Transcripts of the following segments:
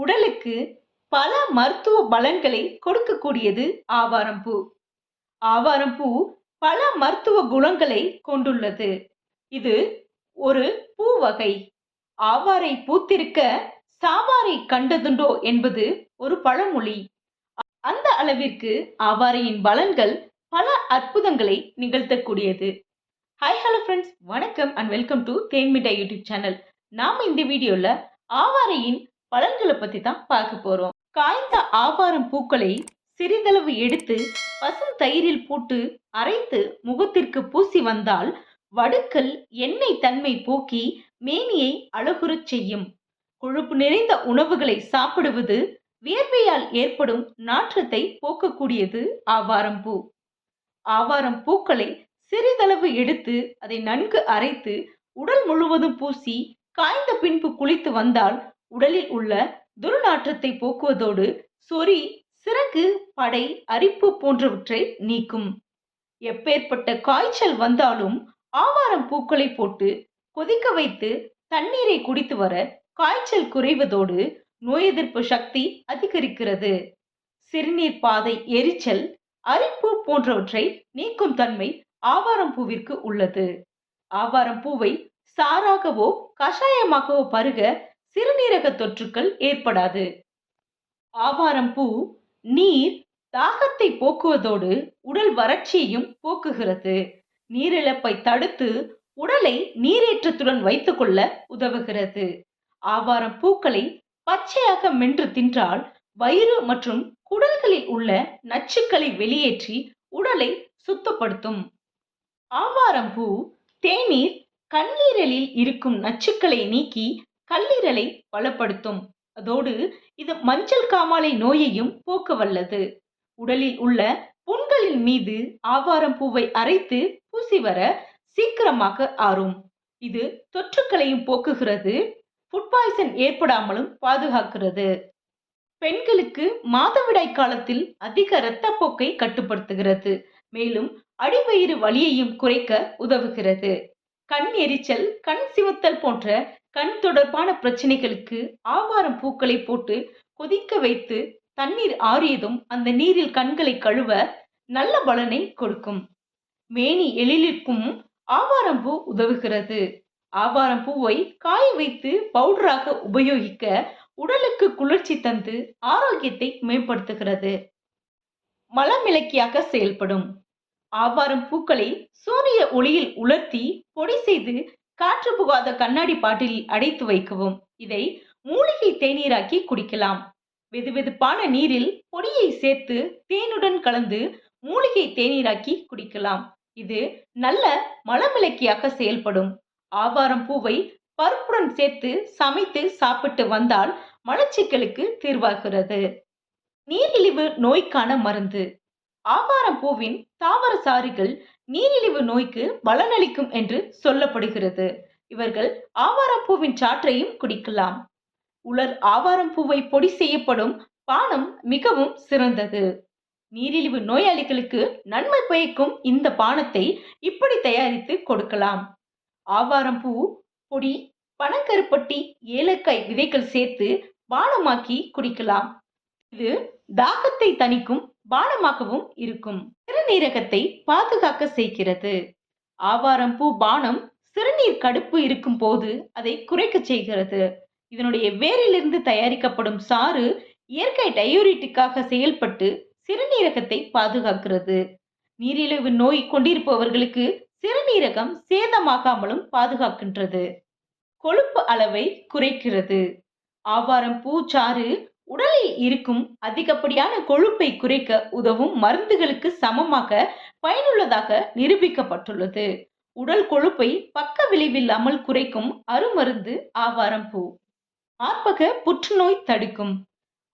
உடலுக்கு பல மருத்துவ பலன்களை கொடுக்கக்கூடியது ஆவாரம் பூ ஆவாரம் பூ பல மருத்துவ குணங்களை கொண்டுள்ளது. இது ஒரு பூ வகை. ஆவாரை பூத்திருக்க சாவாரை கண்டதுண்டோ என்பது ஒரு பழமொழி. அந்த அளவிற்கு ஆவாரையின் பலன்கள் பல அற்புதங்களை நிகழ்த்தக்கூடியது. ஹாய் ஹலோ ஃப்ரெண்ட்ஸ் வணக்கம் and welcome to Thenmitta YouTube channel நாம் இந்த வீடியோல ஆவாரையின் பலன்களை பத்தி தான் பார்க்க போறோம். காய்ந்த ஆவாரம் பூக்களை சிறிதளவு எடுத்து பசும் தயிரில் போட்டு அரைத்து முகத்திற்கு பூசி வந்தால் வடுக்கல் எண்ணெய் தன்மை போக்கி மேனியை அழகுறச் செய்யும். கொழுப்பு நிறைந்த உணவுகளை சாப்பிடுவது வியர்வையால் ஏற்படும் நாற்றத்தை போக்கக்கூடியது ஆவாரம் பூ. ஆவாரம் பூக்களை சிறிதளவு எடுத்து அதை நன்கு அரைத்து உடல் முழுவதும் பூசி காய்ந்த பின்பு குளித்து வந்தால் உடலில் உள்ள துர்நாற்றத்தை போக்குவதோடு சொறி சிறகு படை அரிப்பு போன்றவற்றை நீக்கும். எப்பேற்பட்ட காய்ச்சல் வந்தாலும் ஆவாரம் பூக்களை போட்டு கொதிக்க வைத்து தண்ணீரை குடித்து வர காய்ச்சல் குறைவதோடு நோய் எதிர்ப்பு சக்தி அதிகரிக்கிறது. சிறுநீர் பாதை எரிச்சல் அரிப்பு போன்றவற்றை நீக்கும் தன்மை ஆவாரம் பூவிற்கு உள்ளது. ஆவாரம் பூவை சாராகவோ கஷாயமாகவோ பருக சிறுநீரக தொற்றுக்கள் ஏற்படாது. ஆவாரம் பூ நீர் தாகத்தை போக்குவதோடு உடல் வறட்சியையும் போக்குகிறது. நீரிழப்பை தடுத்து உடலை நீரேற்றத்துடன் வைத்துக்கொள்ள உதவுகிறது. ஆவாரம் பூக்களை பச்சையாக மென்று தின்றால் வயிறு மற்றும் குடல்களில் உள்ள நச்சுக்களை வெளியேற்றி உடலை சுத்தப்படுத்தும். ஆவாரம் பூ தேநீர் கல்லீரலில் இருக்கும் நச்சுக்களை நீக்கி கல்லீரலை பலப்படுத்தும் அதோடு இது மஞ்சள் காமாலை நோயையும் போக்க வல்லது உடலில் உள்ள புண்களின் மீது ஆவாரம் பூவை அரைத்து பூசி வர சீக்கிரமாக ஆறும். இது தொற்றுக்களையும் போக்குகிறது ஃபுட் பாய்சன் ஏற்படாமலும் பாதுகாக்கிறது. பெண்களுக்கு மாதவிடாய் காலத்தில் அதிக இரத்தப்போக்கை கட்டுப்படுத்துகிறது மேலும் அடிவயிறு வலியையும் குறைக்க உதவுகிறது. கண் எரிச்சல் கண் சிவத்தல் போன்ற கண் தொடர்பான பிரச்சனைகளுக்கு ஆவாரம் பூக்களை போட்டு கொதிக்க வைத்து தண்ணீர் ஆறியதும் அந்த நீரில் கண்களை கழுவ நல்ல பலனை கொடுக்கும். மேனி எழிலிற்கும் ஆவாரம் பூ உதவுகிறது. ஆவாரம் பூவை காய வைத்து பவுடராக உபயோகிக்க உடலுக்கு குளிர்ச்சி தந்து ஆரோக்கியத்தை மேம்படுத்துகிறது. மலமிளக்கியாக செயல்படும். ஆவாரம் பூக்களை சூரிய ஒளியில் உலர்த்தி பொடி செய்து காற்று புகாத கண்ணாடி பாட்டில் அடைத்து வைக்கவும். இதை மூலிகை தேநீராக்கி குடிக்கலாம். வெதுவெதுப்பான நீரில் பொடியை சேர்த்து தேனுடன் கலந்து மூலிகை தேநீராக்கி குடிக்கலாம். இது நல்ல மலமிளக்கியாக செயல்படும். ஆவாரம் பூவை பருப்புடன் சேர்த்து சமைத்து சாப்பிட்டு வந்தால் மலச்சிக்கலுக்கு தீர்வாகிறது. நீரிழிவு நோய்க்கான மருந்து. ஆவாரம் பூவின் தாவர சாறுகள் நீரிழிவு நோய்க்கு பலனளிக்கும் என்று சொல்லப்படுகிறது. இவர்கள் ஆவாரம்பூவின் சாற்றையும் குடிக்கலாம். உலர் ஆவாரம்பூவை பொடி செய்யப்படும் பானம் மிகவும் சிறந்தது. நீரிழிவு நோயாளிகளுக்கு நன்மை பயக்கும் இந்த பானத்தை இப்படி தயாரித்து கொடுக்கலாம். ஆவாரம்பூ பொடி பனக்கருப்பட்டி ஏலக்காய் விதைகள் சேர்த்து பானமாக்கி குடிக்கலாம். இது தாகத்தை தணிக்கும் பானமாகவும் இருக்கும். சிறுநீரகத்தை பாதுகாக்க செய்கிறது. ஆவாரம் பூ பானம் சிறுநீர் கடுப்பு இருக்கும் போது அதை குறைக்க செய்கிறது. இதனுடைய வேரிலிருந்து தயாரிக்கப்படும் சாறு இயற்கை டயோரிட்டிக்காக செயல்பட்டு சிறுநீரகத்தை பாதுகாக்கிறது. நீரிழிவு நோய் கொண்டிருப்பவர்களுக்கு சிறுநீரகம் சேதமாகாமலும் பாதுகாக்கின்றது. கொழுப்பு அளவை குறைக்கிறது. ஆவாரம் பூச்சாறு உடலில் இருக்கும் அதிகப்படியான கொழுப்பை குறைக்க உதவும் மருந்துகளுக்கு சமமாக பயனுள்ளதாக நிரூபிக்கப்பட்டுள்ளது. உடல் கொழுப்பை பக்க விளைவில்லாமல் குறைக்கும் அருமருந்து ஆவாரம் பூ. மார்பக புற்றுநோய் தடுக்கும்.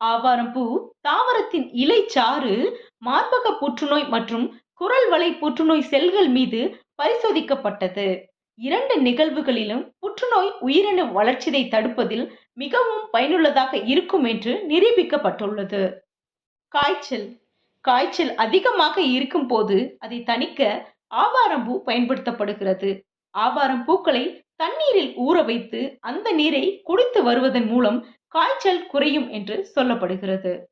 ஆவாரம் பூ தாவரத்தின் இலைச்சாறு மார்பக புற்றுநோய் மற்றும் குரல் வலை புற்றுநோய் செல்கள் மீது பரிசோதிக்கப்பட்டது. இரண்டு நிகழ்வுகளிலும் புற்றுநோய் உயிரணு வளர்ச்சியை தடுப்பதில் மிகவும் பயனுள்ளதாக இருக்கும் என்று நிரூபிக்கப்பட்டுள்ளது. காய்ச்சல். காய்ச்சல் அதிகமாக இருக்கும் போது அதை தணிக்க ஆவாரம்பூ பயன்படுத்தப்படுகிறது. ஆவாரம் பூக்களை தண்ணீரில் ஊற வைத்து அந்த நீரை குடித்து வருவதன் மூலம் காய்ச்சல் குறையும் என்று சொல்லப்படுகிறது.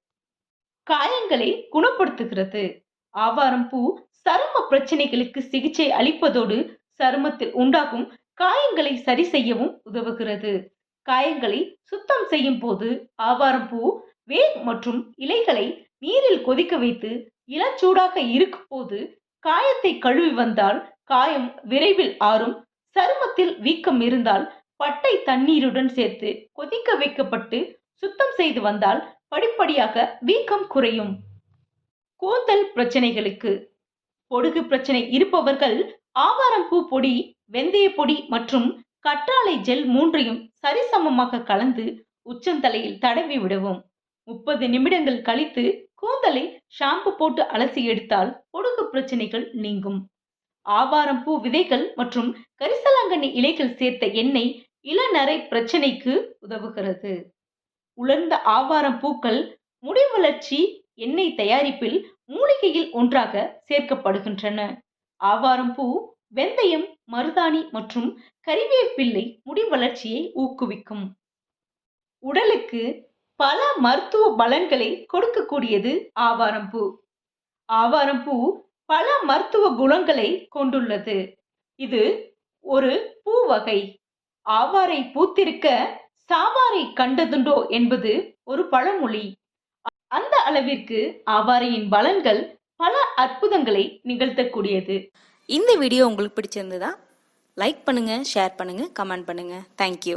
காயங்களை குணப்படுத்துகிறது. ஆவாரம் பூ சரும பிரச்சனைகளுக்கு சிகிச்சை அளிப்பதோடு சருமத்தில் உண்டாகும் காயங்களை சரி செய்யவும் உதவுகிறது. காயங்களை சுத்தம் செய்யும் போது ஆவாரம் பூ வேர் மற்றும் இலைகளை நீரில் கொதிக்க வைத்து இளச்சூடாக இருக்கும் போது காயத்தை கழுவி வந்தால் காயம் விரைவில் ஆறும். சருமத்தில் வீக்கம் இருந்தால் பட்டை தண்ணீருடன் சேர்த்து கொதிக்க வைக்கப்பட்டு சுத்தம் செய்து வந்தால் படிப்படியாக வீக்கம் குறையும். கூந்தல் பிரச்சனைகளுக்கு. பொடுகு பிரச்சனை இருப்பவர்கள் ஆவாரம்பூ பொடி வெந்தய பொடி மற்றும் கற்றாழை ஜெல் மூன்றையும் சரிசமமாக கலந்து உச்சந்தலையில் தடவி விடவும். முப்பது நிமிடங்கள் கழித்து கூந்தலை ஷாம்பு போட்டு அலசி எடுத்தால் பொடுகு பிரச்சனைகள் நீங்கும். ஆவாரம் பூ விதைகள் மற்றும் கரிசலாங்கண்ணி இலைகள் சேர்த்த எண்ணெய் இளநரை பிரச்சனைக்கு உதவுகிறது. உலர்ந்த ஆவாரம் பூக்கள் முடி வளர்ச்சி எண்ணெய் தயாரிப்பில் மூலிகையில் ஒன்றாக சேர்க்கப்படுகின்றன. ஆவாரம் பூ வெந்தயம் மருதாணி மற்றும் கறிவேப்பிள்ளை முடி வளர்ச்சியை ஊக்குவிக்கும். உடலுக்கு பல மருத்துவ பலன்களை கொடுக்கக்கூடியது ஆவாரம் பூ. ஆவாரம் பூ பல மருத்துவ குணங்களை கொண்டுள்ளது. இது ஒரு பூ வகை. ஆவாரை பூத்திருக்க சாவாரை கண்டதுண்டோ என்பது ஒரு பழமொழி. அந்த அளவிற்கு ஆவாரையின் பலன்கள் பல அற்புதங்களை நிகழ்த்தக்கூடியது. இந்த வீடியோ உங்களுக்கு பிடிச்சிருந்ததா? லைக் பண்ணுங்கள் ஷேர் பண்ணுங்கள் கமெண்ட் பண்ணுங்கள் தேங்க்யூ